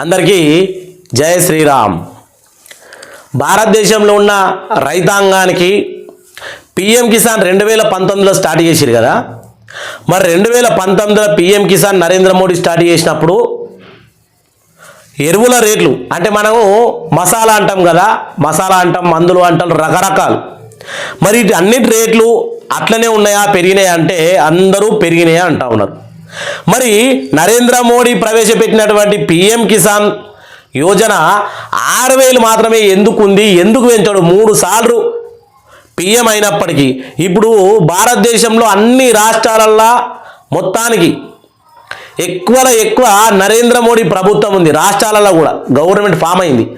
అందరికీ జయ శ్రీరామ్. భారతదేశంలో ఉన్న రైతాంగానికి పిఎం కిసాన్ రెండు వేల పంతొమ్మిదిలో స్టార్ట్ చేసిరు కదా. మరి రెండు వేల పంతొమ్మిదిలో పిఎం కిసాన్ నరేంద్ర మోడీ స్టార్ట్ చేసినప్పుడు ఎరువుల రేట్లు అంటే మనము మసాలా అంటాం కదా మసాలా అంటాం మందులు అంటాం రకరకాలు. మరి ఇటు అన్నిటి రేట్లు అట్లనే ఉన్నాయా పెరిగినాయా అంటే అందరూ పెరిగినాయా అంటా ఉన్నారు. మరి నరేంద్ర మోడీ ప్రవేశపెట్టినటువంటి పిఎం కిసాన్ యోజన ఆరు వేలు మాత్రమే ఎందుకు ఉంది ఎందుకు పెంచాడు? మూడు సార్లు పిఎం అయినప్పటికీ. ఇప్పుడు భారతదేశంలో అన్ని రాష్ట్రాలల్లో మొత్తానికి ఎక్కువలో ఎక్కువ నరేంద్ర మోడీ ప్రభుత్వం ఉంది రాష్ట్రాలలో కూడా. గవర్నమెంట్ ఫామ్ అయింది.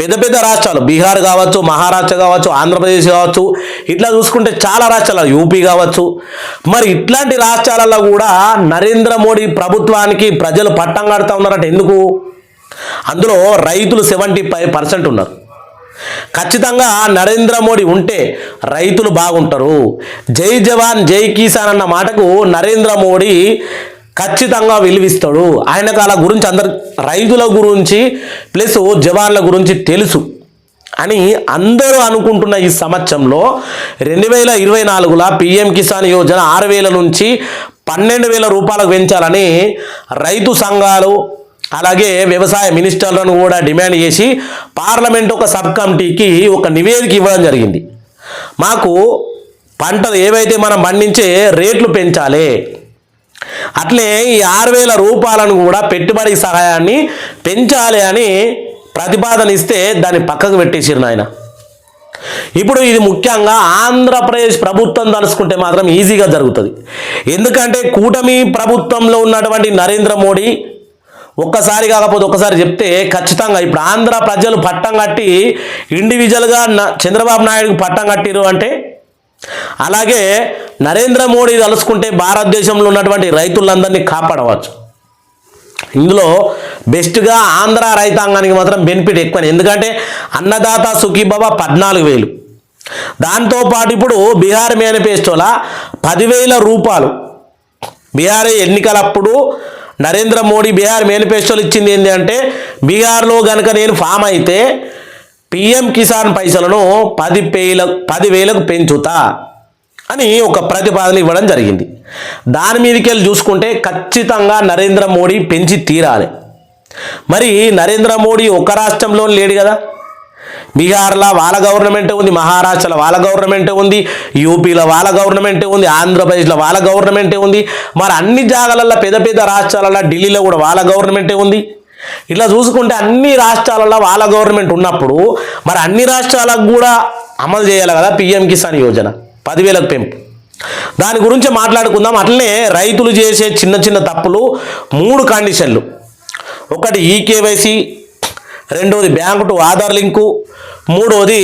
పెద్ద పెద్ద రాష్ట్రాలు బీహార్ కావచ్చు మహారాష్ట్ర కావచ్చు ఆంధ్రప్రదేశ్ కావచ్చు ఇట్లా చూసుకుంటే చాలా రాష్ట్రాలు యూపీ కావచ్చు. మరి ఇట్లాంటి రాష్ట్రాలలో కూడా నరేంద్ర మోడీ ప్రభుత్వానికి ప్రజలు పట్టం కడతా ఉన్నారంటే ఎందుకు? అందులో రైతులు సెవెంటీ ఫైవ్ పర్సెంట్ ఉన్నారు. ఖచ్చితంగా నరేంద్ర మోడీ ఉంటే రైతులు బాగుంటారు. జై జవాన్ జై కిసాన్ అన్న మాటకు నరేంద్ర మోడీ ఖచ్చితంగా విలువిస్తాడు. ఆయనకు అలా గురించి అందరు రైతుల గురించి ప్లస్ జవాన్ల గురించి తెలుసు. అని అందరూ అనుకుంటున్న ఈ సంవత్సరంలో రెండు వేల ఇరవై నాలుగులో పిఎం కిసాన్ యోజన ఆరు వేల నుంచి పన్నెండు వేల రూపాయలకు పెంచాలని రైతు సంఘాలు అలాగే వ్యవసాయ మినిస్టర్లను కూడా డిమాండ్ చేసి పార్లమెంట్ ఒక సబ్ కమిటీకి ఒక నివేదిక ఇవ్వడం జరిగింది. మాకు పంటలు ఏవైతే మనం పండించే రేట్లు పెంచాలి అట్లే ఈ ఆరు వేల రూపాయలను కూడా పెట్టుబడి సహాయాన్ని పెంచాలి అని ప్రతిపాదన ఇస్తే దాన్ని పక్కకు పెట్టేసిరు నాయన. ఇప్పుడు ఇది ముఖ్యంగా ఆంధ్రప్రదేశ్ ప్రభుత్వం తలుసుకుంటే మాత్రం ఈజీగా జరుగుతుంది. ఎందుకంటే కూటమి ప్రభుత్వంలో ఉన్నటువంటి నరేంద్ర మోడీ ఒక్కసారి కాకపోతే ఒక్కసారి చెప్తే ఖచ్చితంగా ఇప్పుడు ఆంధ్ర ప్రజలు పట్టం కట్టి ఇండివిజువల్గా చంద్రబాబు నాయుడుకి పట్టం కట్టిరు అంటే అలాగే నరేంద్ర మోడీ తలుసుకుంటే భారతదేశంలో ఉన్నటువంటి రైతులందరినీ కాపాడవచ్చు. ఇందులో బెస్ట్గా ఆంధ్ర రైతాంగానికి మాత్రం బెనిఫిట్ ఎక్కువ ఎందుకంటే అన్నదాత సుఖీబాబా పద్నాలుగు వేలు. దాంతోపాటు ఇప్పుడు బీహార్ మేనిఫెస్టోలా పదివేల రూపాయలు. బీహార్ ఎన్నికలప్పుడు నరేంద్ర మోడీ బీహార్ మేనిఫెస్టోలు ఇచ్చింది ఏంటి అంటే బీహార్లో కనుక నేను ఫామ్ అయితే పిఎం కిసాన్ పైసలను పది పేల పదివేలకు పెంచుతా అని ఒక ప్రతిపాదన ఇవ్వడం జరిగింది. దాని మీదకి వెళ్ళి చూసుకుంటే ఖచ్చితంగా నరేంద్ర మోడీ పెంచి తీరాలి. మరి నరేంద్ర మోడీ ఒక రాష్ట్రంలో లేడు కదా. బీహార్లో వాళ్ళ గవర్నమెంటే ఉంది మహారాష్ట్రలో వాళ్ళ గవర్నమెంటే ఉంది యూపీలో వాళ్ళ గవర్నమెంటే ఉంది ఆంధ్రప్రదేశ్లో వాళ్ళ గవర్నమెంటే ఉంది. మరి అన్ని జాగాలలో పెద్ద పెద్ద రాష్ట్రాలలో ఢిల్లీలో కూడా వాళ్ళ గవర్నమెంటే ఉంది. ఇట్లా చూసుకుంటే అన్ని రాష్ట్రాలలో వాళ్ళ గవర్నమెంట్ ఉన్నప్పుడు మరి అన్ని రాష్ట్రాలకు కూడా అమలు చేయాలి కదా పిఎం కిసాన్ యోజన పదివేలకు పెంపు. దాని గురించి మాట్లాడుకుందాం. అట్లనే రైతులు చేసే చిన్న చిన్న తప్పులు మూడు కండిషన్లు. ఒకటి ఈకేవైసీ రెండవది బ్యాంకు టు ఆధార్ లింకు మూడవది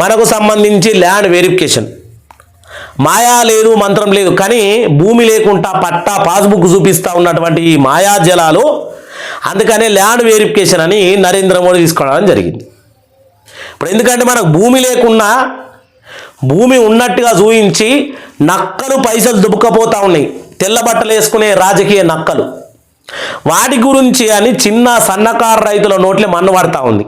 మనకు సంబంధించి ల్యాండ్ వెరిఫికేషన్. మాయా లేదు మంత్రం లేదు కానీ భూమి లేకుండా పట్టా పాస్బుక్ చూపిస్తూ ఉన్నటువంటి ఈ మాయా జలాలు అందుకనే ల్యాండ్ వెరిఫికేషన్ అని నరేంద్ర మోడీ తీసుకోవడం జరిగింది. ఇప్పుడు ఎందుకంటే మనకు భూమి లేకున్నా భూమి ఉన్నట్టుగా చూయించి నక్కలు పైసలు దుబ్బకపోతూ ఉన్నాయి. తెల్ల బట్టలు వేసుకునే రాజకీయ నక్కలు. వాటి గురించి అని చిన్న సన్నకారు రైతుల నోట్లే మన్ను పడతా ఉంది.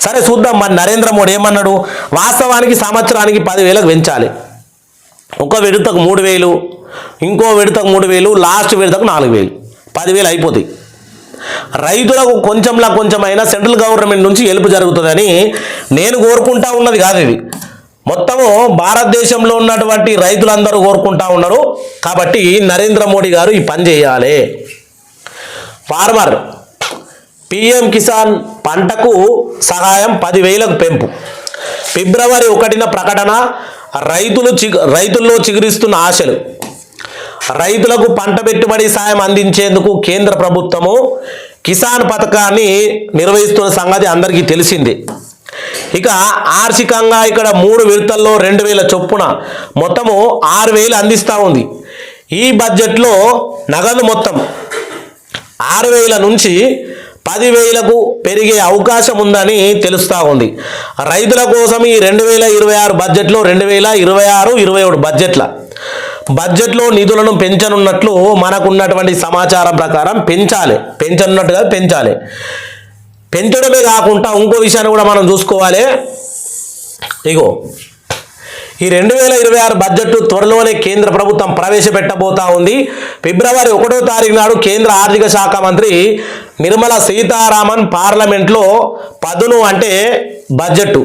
సరే చూద్దాం మరి నరేంద్ర మోడీ ఏమన్నాడు? వాస్తవానికి సంవత్సరానికి పదివేలకు పెంచాలి. ఒక విడతకు మూడు వేలు ఇంకో విడతకు మూడు వేలు లాస్ట్ విడతకు నాలుగు వేలు. పదివేలు అయిపోతాయి. రైతులకు కొంచెంలా కొంచెమైనా సెంట్రల్ గవర్నమెంట్ నుంచి హెల్ప్ జరుగుతుందని నేను కోరుకుంటా ఉన్నది కాదు ఇది. మొత్తము భారతదేశంలో ఉన్నటువంటి రైతులందరూ కోరుకుంటా ఉన్నారు. కాబట్టి నరేంద్ర మోడీ గారు ఈ పని చేయాలి. ఫార్మర్ పిఎం కిసాన్ పంటకు సహాయం పదివేలకు పెంపు. ఫిబ్రవరి ఒకటిన ప్రకటన రైతులు చిగు రైతుల్లో చిగురిస్తున్న ఆశలు. రైతులకు పంట పెట్టుబడి సాయం అందించేందుకు కేంద్ర ప్రభుత్వము కిసాన్ పథకాన్ని నిర్వహిస్తున్న సంగతి అందరికీ తెలిసింది. ఇక ఆర్థికంగా ఇక్కడ మూడు విడతల్లో రెండు వేల చొప్పున మొత్తము ఆరు వేలు అందిస్తూ ఉంది. ఈ బడ్జెట్లో నగదు మొత్తం ఆరు వేల నుంచి పదివేలకు పెరిగే అవకాశం ఉందని తెలుస్తూ ఉంది. రైతుల కోసం ఈ రెండు వేల ఇరవై ఆరు బడ్జెట్లో రెండు వేల ఇరవై ఆరు ఇరవై ఏడు బడ్జెట్ల బడ్జెట్లో నిధులను పెంచనున్నట్లు మనకున్నటువంటి సమాచారం ప్రకారం పెంచాలి. పెంచనున్నట్టుగా పెంచాలి. పెంచడమే కాకుండా ఇంకో విషయాన్ని కూడా మనం చూసుకోవాలి. ఇగో ఈ రెండు వేల ఇరవై ఆరు బడ్జెట్ త్వరలోనే కేంద్ర ప్రభుత్వం ప్రవేశపెట్టబోతా ఉంది. ఫిబ్రవరి ఒకటో తారీఖు నాడు కేంద్ర ఆర్థిక శాఖ మంత్రి నిర్మలా సీతారామన్ పార్లమెంట్లో పదును అంటే బడ్జెట్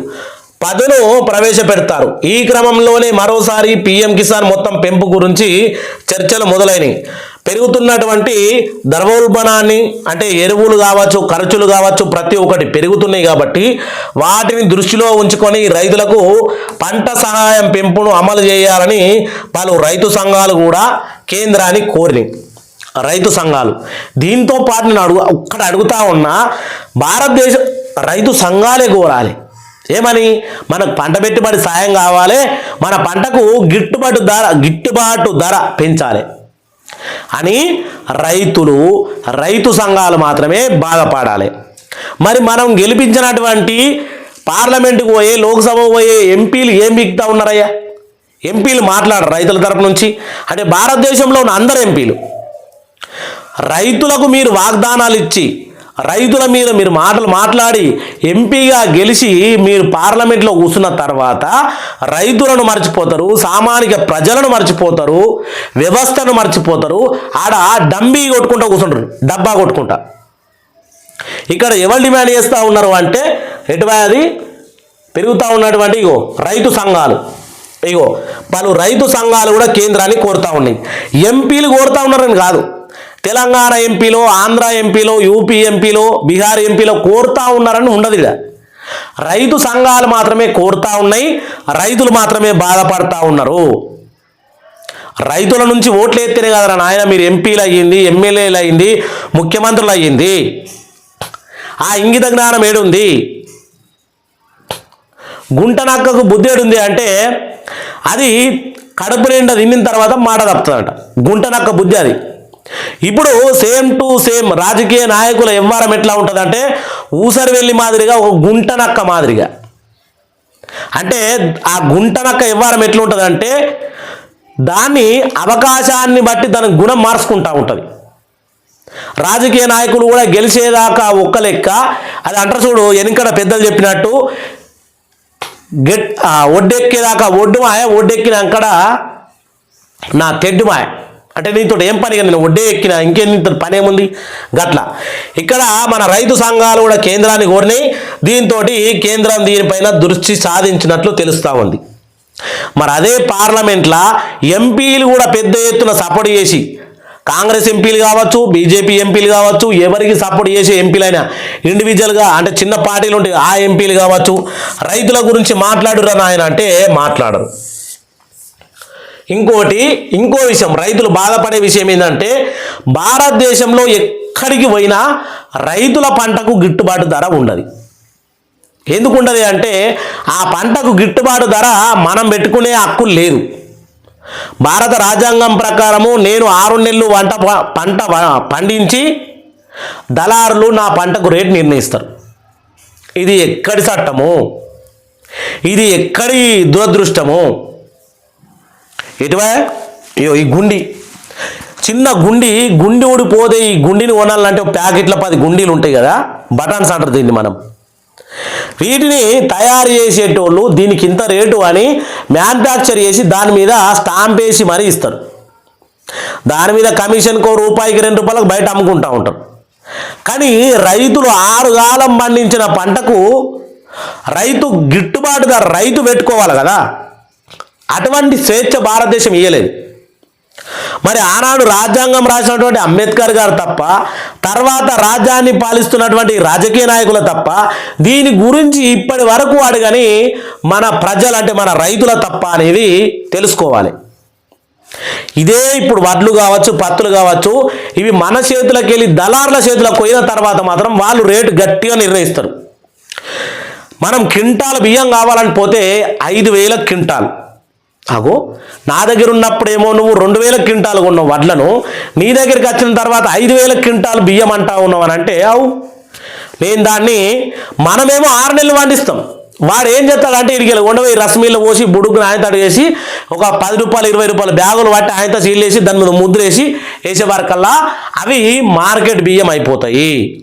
పదును ప్రవేశపెడతారు. ఈ క్రమంలోనే మరోసారి పీఎం కిసాన్ మొత్తం పెంపు గురించి చర్చలు మొదలైనవి పెరుగుతున్నటువంటి ద్రవోల్బణాన్ని అంటే ఎరువులు కావచ్చు ఖర్చులు కావచ్చు ప్రతి ఒక్కటి పెరుగుతున్నాయి కాబట్టి వాటిని దృష్టిలో ఉంచుకొని రైతులకు పంట సహాయం పెంపును అమలు చేయాలని పలు రైతు సంఘాలు కూడా కేంద్రాన్ని కోరినాయి. రైతు సంఘాలు. దీంతో పాటు నేను అడుగు ఒక్కడ అడుగుతా ఉన్నా భారతదేశ రైతు సంఘాలే కోరాలి. ఏమని? మనకు పంట పెట్టుబడి సాయం కావాలి మన పంటకు గిట్టుబాటు ధర గిట్టుబాటు ధర పెంచాలి. అని రైతులు రైతు సంఘాలు మాత్రమే బాధపడాలి. మరి మనం గెలిపించినటువంటి పార్లమెంటుకు పోయే లోక్సభకు పోయే ఎంపీలు ఏం బిగుతా ఉన్నారయ్యా? ఎంపీలు మాట్లాడరు రైతుల తరపు నుంచి. అంటే భారతదేశంలో ఉన్న అందరు ఎంపీలు. రైతులకు మీరు వాగ్దానాలు ఇచ్చి రైతుల మీద మీరు మాటలు మాట్లాడి ఎంపీగా గెలిచి మీరు పార్లమెంట్లో కూర్చున్న తర్వాత రైతులను మర్చిపోతారు సామాన్య ప్రజలను మర్చిపోతారు వ్యవస్థను మర్చిపోతారు. ఆడ డంబీ కొట్టుకుంటా కూర్చుంటారు డబ్బా కొట్టుకుంటా. ఇక్కడ ఎవరు డిమాండ్ చేస్తూ ఉన్నారు అంటే ఎటువై అది? పెరుగుతూ ఉన్నటువంటి ఇగో రైతు సంఘాలు. ఇగో పలు రైతు సంఘాలు కూడా కేంద్రాన్ని కోరుతూ ఉన్నాయి. ఎంపీలు కోరుతా ఉన్నారని కాదు. తెలంగాణ ఎంపీలో ఆంధ్ర ఎంపీలో యూపీ ఎంపీలో బీహార్ ఎంపీలో కోరుతా ఉన్నారని ఉండదు ఇక రైతు సంఘాలు మాత్రమే కోరుతా ఉన్నాయి రైతులు మాత్రమే బాధపడతా ఉన్నారు. రైతుల నుంచి ఓట్లు ఎత్తేనే కదరా నాయన మీరు ఎంపీలు అయ్యింది ఎమ్మెల్యేలు అయ్యింది ముఖ్యమంత్రులు అయ్యింది. ఆ ఇంగిత జ్ఞానం ఏడుంది? గుంట నక్కకు బుద్ధి ఏడుంది అంటే అది కడుపు నిండా తిన్న తర్వాత మాట తప్పుతుందంట. గుంట నక్క బుద్ధి అది. ఇప్పుడు సేమ్ టు సేమ్ రాజకీయ నాయకుల వ్యవహారం ఎట్లా ఉంటుందంటే ఊసరి వెళ్ళి మాదిరిగా ఒక గుంటనక్క మాదిరిగా. అంటే ఆ గుంటనక్క వ్యవహారం ఎట్లా ఉంటుందంటే దాన్ని అవకాశాన్ని బట్టి దాని గుణం మార్చుకుంటా ఉంటుంది. రాజకీయ నాయకులు కూడా గెలిచేదాకా ఒక్క లెక్క అది అంటారు చూడు వెనుకడ పెద్దలు చెప్పినట్టు గెట్ ఒడ్డెక్కేదాకా ఒడ్డుమాయ ఒడ్డెక్కినాకడ నా తెడ్డుమాయ. అంటే నీతో ఏం పని నేను ఒడ్డే ఎక్కిన ఇంకేం నీతో పని ఏముంది? గట్ల. ఇక్కడ మన రైతు సంఘాలు కూడా కేంద్రాన్ని కోరినాయి దీంతో కేంద్రం దీనిపైన దృష్టి సాధించినట్లు తెలుస్తూ ఉంది. మరి అదే పార్లమెంట్లో ఎంపీలు కూడా పెద్ద ఎత్తున సపోర్ట్ చేసి కాంగ్రెస్ ఎంపీలు కావచ్చు బీజేపీ ఎంపీలు కావచ్చు ఎవరికి సపోర్ట్ చేసే ఎంపీలైనా ఇండివిజువల్గా అంటే చిన్న పార్టీలు ఉంటాయి ఆ ఎంపీలు కావచ్చు రైతుల గురించి మాట్లాడురా నాయన అంటే మాట్లాడరు. ఇంకోటి ఇంకో విషయం రైతులు బాధపడే విషయం ఏంటంటే భారతదేశంలో ఎక్కడికి పోయినా రైతుల పంటకు గిట్టుబాటు ధర ఉండదు. ఎందుకు ఉండదు అంటే ఆ పంటకు గిట్టుబాటు ధర మనం పెట్టుకునే హక్కు లేదు. భారత రాజ్యాంగం ప్రకారము నేను ఆరు నెలలు వంట ప- పంట పండించి దళారులు నా పంటకు రేటు నిర్ణయిస్తారు. ఇది ఎక్కడి చట్టము? ఇది ఎక్కడి దురదృష్టము? ఎటువా అయ్యో ఈ గుండి. చిన్న గుండి గుండి ఊడిపోతే ఈ గుండిని కొనాలంటే ఒక ప్యాకెట్ల పది గుండీలు ఉంటాయి కదా బటన్స్ అంటారు దీన్ని మనం. వీటిని తయారు చేసేటోళ్ళు దీనికి ఇంత రేటు అని మ్యానుఫ్యాక్చర్ చేసి దాని మీద స్టాంప్ వేసి మరీ ఇస్తారు. దాని మీద కమిషన్కో రూపాయికి రెండు రూపాయలకు బయట అమ్ముకుంటూ ఉంటారు. కానీ రైతులు ఆరు కాలం పండించిన పంటకు రైతు గిట్టుబాటు ధర రైతు పెట్టుకోవాలి కదా. అటువంటి స్వేచ్ఛ భారతదేశం ఇయ్యలేదు. మరి ఆనాడు రాజ్యాంగం రాసినటువంటి అంబేద్కర్ గారు తప్ప తర్వాత రాజ్యాన్ని పాలిస్తున్నటువంటి రాజకీయ నాయకులు తప్ప దీని గురించి ఇప్పటి వరకు అడగని మన ప్రజలు అంటే మన రైతుల తప్ప అనేది తెలుసుకోవాలి. ఇదే ఇప్పుడు వడ్లు కావచ్చు పత్తులు కావచ్చు ఇవి మన చేతులకు వెళ్ళి దళారుల చేతులకు పోయిన తర్వాత మాత్రం వాళ్ళు రేటు గట్టిగా నిర్ణయిస్తారు. మనం క్వింటాల్ బియ్యం కావాలని పోతే ఐదు వేల క్వింటాల్. అగో నా దగ్గర ఉన్నప్పుడేమో నువ్వు రెండు వేల క్వింటాలు కొన్నావు వడ్లను. నీ దగ్గరికి వచ్చిన తర్వాత ఐదు వేల క్వింటాలు బియ్యం అంటా ఉన్నావు అని అంటే అవు. నేను దాన్ని మనమేమో ఆరు నెలలు పండిస్తాం. వాడు ఏం చేస్తాడంటే ఇడికి ఉండబోయి రసమీళ్ళు పోసి బుడుగు ఆయనతో చేసి ఒక పది రూపాయలు ఇరవై రూపాయలు బ్యాగులు పట్టి ఆయనతో సీల్ దాని మీద ముద్రేసి వేసే అవి మార్కెట్ బియ్యం అయిపోతాయి.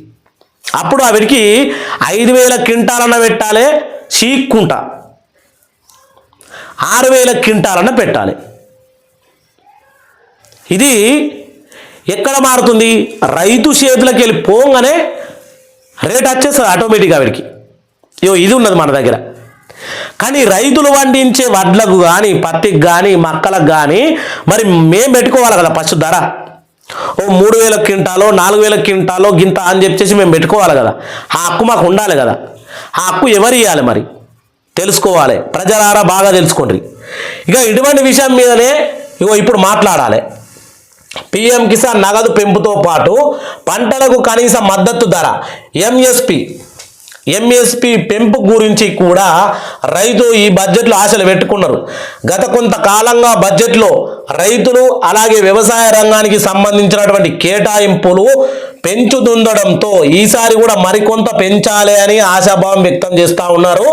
అప్పుడు అవిడికి ఐదు వేల క్వింటాలన్న పెట్టాలి చీక్కుంటా. ఆరు వేల క్వింటాలన్న పెట్టాలి. ఇది ఎక్కడ మారుతుంది? రైతు చేతులకి వెళ్ళి పోగానే రేట్ వచ్చేస్తుంది ఆటోమేటిక్గా ఆవిడికి ఇగో ఇది ఉన్నది మన దగ్గర. కానీ రైతులు పండించే వడ్లకు కానీ పత్తికి కానీ మక్కలకు కానీ మరి మేము పెట్టుకోవాలి కదా ఫస్ట్ ధర. ఓ మూడు వేల క్వింటాలో నాలుగు వేల క్వింటాలో గింత అని చెప్పేసి మేము పెట్టుకోవాలి కదా. ఆ హక్కు మాకు ఉండాలి కదా. ఆ హక్కు ఎవరు ఇవ్వాలి మరి? తెలుసుకోవాలి. ప్రజలారా బాగా తెలుసుకోండి ఇక ఇటువంటి విషయం మీదనే ఇగో ఇప్పుడు మాట్లాడాలి. పిఎం కిసాన్ నగదు పెంపుతో పాటు పంటలకు కనీస మద్దతు ధర ఎంఎస్పి ఎంఎస్పి పెంపు గురించి కూడా రైతు ఈ బడ్జెట్లో ఆశలు పెట్టుకున్నారు. గత కొంతకాలంగా బడ్జెట్లో రైతులు అలాగే వ్యవసాయ రంగానికి సంబంధించినటువంటి కేటాయింపులు పెంచుతుండడంతో ఈసారి కూడా మరికొంత పెంచాలి అని ఆశాభావం వ్యక్తం చేస్తూ ఉన్నారు.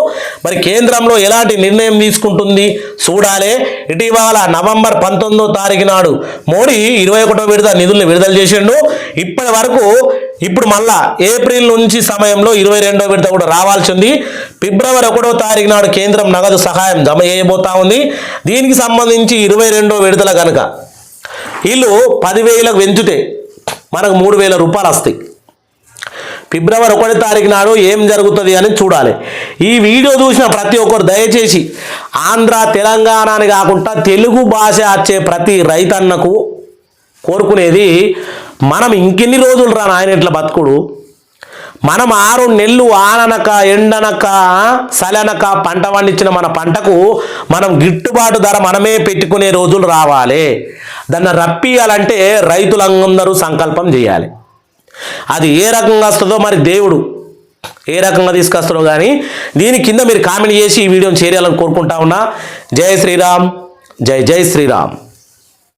మరి కేంద్రంలో ఎలాంటి నిర్ణయం తీసుకుంటుంది? చూడాలి. ఇటీవల నవంబర్ పంతొమ్మిదో తారీఖు నాడు మోడీ ఇరవై ఒకటో విడత నిధులను విడుదల చేసిండు. ఇప్పటి వరకు ఇప్పుడు మళ్ళా ఏప్రిల్ నుంచి సమయంలో ఇరవై రెండో విడత కూడా రావాల్సి ఉంది ఫిబ్రవరి ఒకటో తారీఖు నాడు కేంద్రం నగదు సహాయం జమ చేయబోతా ఉంది. దీనికి సంబంధించి ఇరవై రెండో విడతల కనుక వీళ్ళు పదివేలకు పెంచుతే మనకు మూడు వేల రూపాయలు వస్తాయి. ఫిబ్రవరి ఒకటి తారీఖు నాడు ఏం జరుగుతుంది అని చూడాలి. ఈ వీడియో చూసిన ప్రతి ఒక్కరు దయచేసి ఆంధ్ర తెలంగాణ అని కాకుండా తెలుగు భాష వచ్చే ప్రతి రైతన్నకు కోరుకునేది మనం ఇంకెన్ని రోజులు రా నాయన ఇట్లా బతుకుడు? మనం ఆరు నెలలు ఆననక ఎండనక సలనక పంట పండించిన మన పంటకు మనం గిట్టుబాటు ధర మనమే పెట్టుకునే రోజులు రావాలి. దాన్ని రప్పియాలంటే రైతులందరూ సంకల్పం చేయాలి. అది ఏ రకంగా వస్తుందో మరి దేవుడు ఏ రకంగా తీసుకొస్తారో కానీ దీని కింద మీరు కామెంట్ చేసి ఈ వీడియోని చేరాలని కోరుకుంటా ఉన్నా. జై శ్రీరామ్ జై జై శ్రీరామ్.